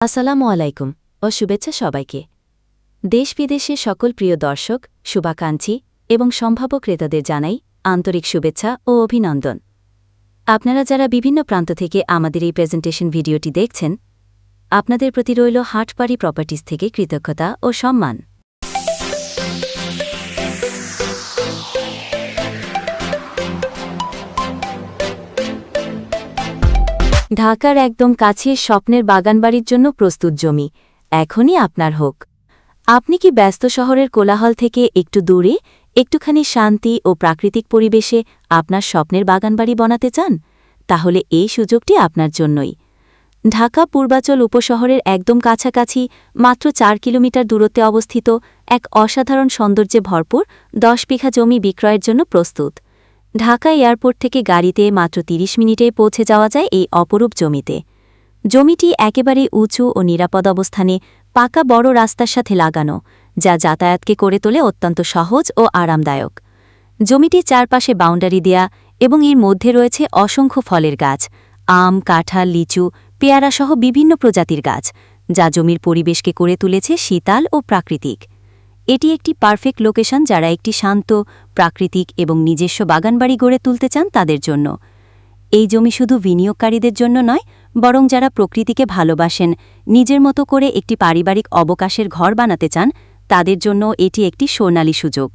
আসসালামু আলাইকুম ও শুভেচ্ছা সবাইকে। দেশ বিদেশে সকল প্রিয় দর্শক, শুভাকাঙ্ক্ষী এবং সম্ভাব্য ক্রেতাদের জানাই আন্তরিক শুভেচ্ছা ও অভিনন্দন। আপনারা যারা বিভিন্ন প্রান্ত থেকে আমাদের এই প্রেজেন্টেশন ভিডিওটি দেখছেন, আপনাদের প্রতি রইল হাটপাড়ি প্রপার্টিজ থেকে কৃতজ্ঞতা ও সম্মান। ঢাকার একদম কাছে স্বপ্নের বাগানবাড়ির জন্য প্রস্তুত জমি। এখনই আপনার হোক। আপনি কি ব্যস্ত শহরের কোলাহল থেকে একটু দূরে, একটুখানি শান্তি ও প্রাকৃতিক পরিবেশে আপনার স্বপ্নের বাগানবাড়ি বানাতে চান? তাহলে এই সুযোগটি আপনার জন্যই। ঢাকা পূর্বাচল উপশহরের একদম কাছাকাছি, মাত্র চার কিলোমিটার দূরত্বে অবস্থিত এক অসাধারণ সৌন্দর্যে ভরপুর দশ বিঘা জমি বিক্রয়ের জন্য প্রস্তুত। ঢাকা এয়ারপোর্ট থেকে গাড়িতে মাত্র ৩০ মিনিটে পৌঁছে যাওয়া যায় এই অপরূপ জমিতে। জমিটি একেবারে উঁচু ও নিরাপদ অবস্থানে পাকা বড় রাস্তার সাথে লাগানো, যা যাতায়াতকে করে তোলে অত্যন্ত সহজ ও আরামদায়ক। জমিটি চারপাশে বাউন্ডারি দেয়া এবং এর মধ্যে রয়েছে অসংখ্য ফলের গাছ, আম, কাঁঠাল, লিচু, পেয়ারাসহ বিভিন্ন প্রজাতির গাছ, যা জমির পরিবেশকে করে তুলেছে শীতাল ও প্রাকৃতিক। এটি একটি পারফেক্ট লোকেশন যারা একটি শান্ত, প্রাকৃতিক এবং নিজস্ব বাগানবাড়ি গড়ে তুলতে চান তাদের জন্য। এই জমি শুধু বিনিয়োগকারীদের জন্য নয়, বরং যারা প্রকৃতিকে ভালোবাসেন, নিজের মতো করে একটি পারিবারিক অবকাশের ঘর বানাতে চান, তাদের জন্য এটি একটি সোনালী সুযোগ।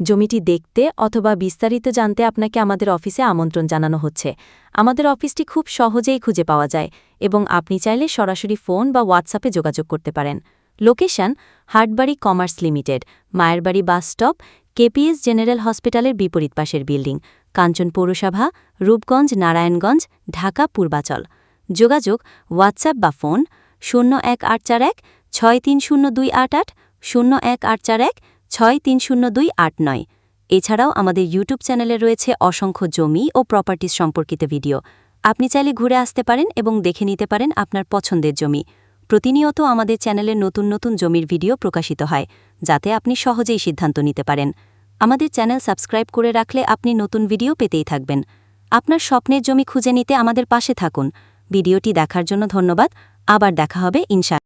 জমিটি দেখতে অথবা বিস্তারিত জানতে আপনাকে আমাদের অফিসে আমন্ত্রণ জানানো হচ্ছে। আমাদের অফিসটি খুব সহজেই খুঁজে পাওয়া যায় এবং আপনি চাইলে সরাসরি ফোন বা হোয়াটসঅ্যাপে যোগাযোগ করতে পারেন। Location Hatbari commerce limited, Mayerbari bus stop, KPS general হসপিটালের বিপরীত পাশের বিল্ডিং, কাঞ্চন পৌরসভা, রূপগঞ্জ, নারায়ণগঞ্জ, ঢাকা, পূর্বাচল। যোগাযোগ, হোয়াটসঅ্যাপ বা ফোন, শূন্য এক আট চার এক, ছয় তিন শূন্য দুই আট আট, শূন্য এক আট চার এক, ছয় তিন শূন্য দুই আট নয়। এছাড়াও আমাদের ইউটিউব চ্যানেলে রয়েছে অসংখ্য জমি ও প্রপার্টিজ সম্পর্কিত ভিডিও। আপনি চাইলে ঘুরে আসতে পারেন এবং দেখে নিতে পারেন আপনার পছন্দের জমি। প্রতিনিয়ত আমাদের চ্যানেলে নতুন নতুন জমির ভিডিও প্রকাশিত হয়, যাতে আপনি সহজেই সিদ্ধান্ত নিতে পারেন। আমাদের চ্যানেল সাবস্ক্রাইব করে রাখলে আপনি নতুন ভিডিও পেতেই থাকবেন। আপনার স্বপ্নের জমি খুঁজে নিতে আমাদের পাশে থাকুন। ভিডিওটি দেখার জন্য ধন্যবাদ। আবার দেখা হবে ইনশাল্লাহ